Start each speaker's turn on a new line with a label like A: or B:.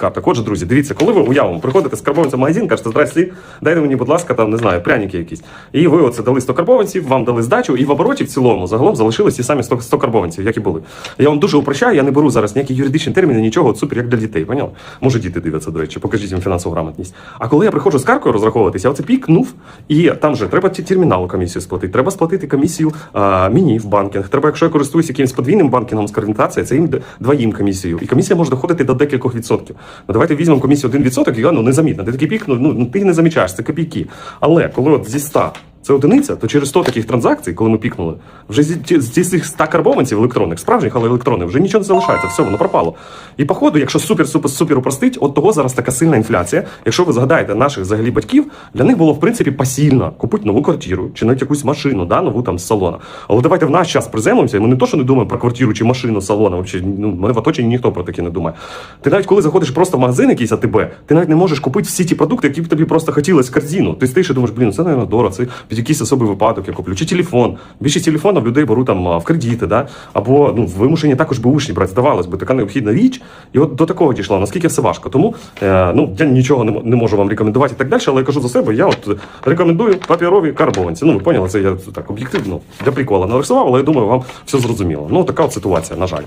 A: карток. Отже, друзі, дивіться, коли ви уявимо, приходите з карбованця в магазин, кажете, здрасті, дайте мені, будь ласка, там не знаю, пряники якісь. І ви оце дали 100 карбованців, вам дали здачу, і в обороті в цілому загалом залишились ті самі 100, 100 карбованців, як і були. Я вам дуже упрощаю, я не беру зараз ніякі юридичні терміни, нічого, от супер, як для дітей. Поняли? Може, діти дивляться, до речі, покажіть їм фінансову грамотність. А коли я приходжу з каркою розраховуватися, я оце пікнув, і там же треба терміналу комісію сплатити, треба сплатити комісію а, мені в банкінг. Треба, якщо я користуюсь якимось подвійним банкінгом з координації, це їм двоїм комісію. І комісія може доходити до декількох відсотків. Ну давайте візьмемо комісію 1%, і ну незамітно. Ти такий пік, ну, ну ти не замічаєш, це копійки. Але коли от зі 100 це одиниця, то через 100 таких транзакцій, коли ми пікнули, вже зі, цих 100 карбованців електронних, справжніх, але електронних, вже нічого не залишається, все, воно пропало. І походу, якщо супер супер супер упростить, от того зараз така сильна інфляція. Якщо ви згадаєте наших взагалі батьків, для них було в принципі посильно купити нову квартиру чи навіть якусь машину, да, нову там з салона. Але давайте в наш час приземлимося, і ми не то, що не думаємо про квартиру чи машину салона. Вообще, ну, мене в оточенні ніхто про таке не думає. Ти навіть коли заходиш просто в магазин якийсь АТБ, ти навіть не можеш купити всі ті продукти, які б тобі просто хотілося в корзину. Ти стоїш і думаєш, блін, це, мабуть, дорого, це під якийсь особий випадок я куплю. Чи телефон. Більшість телефонів людей беруть там в кредити, да? або ну, вимушені також бушні брати. Здавалось би, така необхідна річ. І от до такого дійшло, наскільки все важко. Тому е, ну, я нічого не, не можу вам рекомендувати і так далі, але я кажу за себе, я от рекомендую папірові карбованці. Ну, ви поняли, це я так об'єктивно для прикола нарисував, але я думаю, вам все зрозуміло. Ну, така от ситуація, на жаль.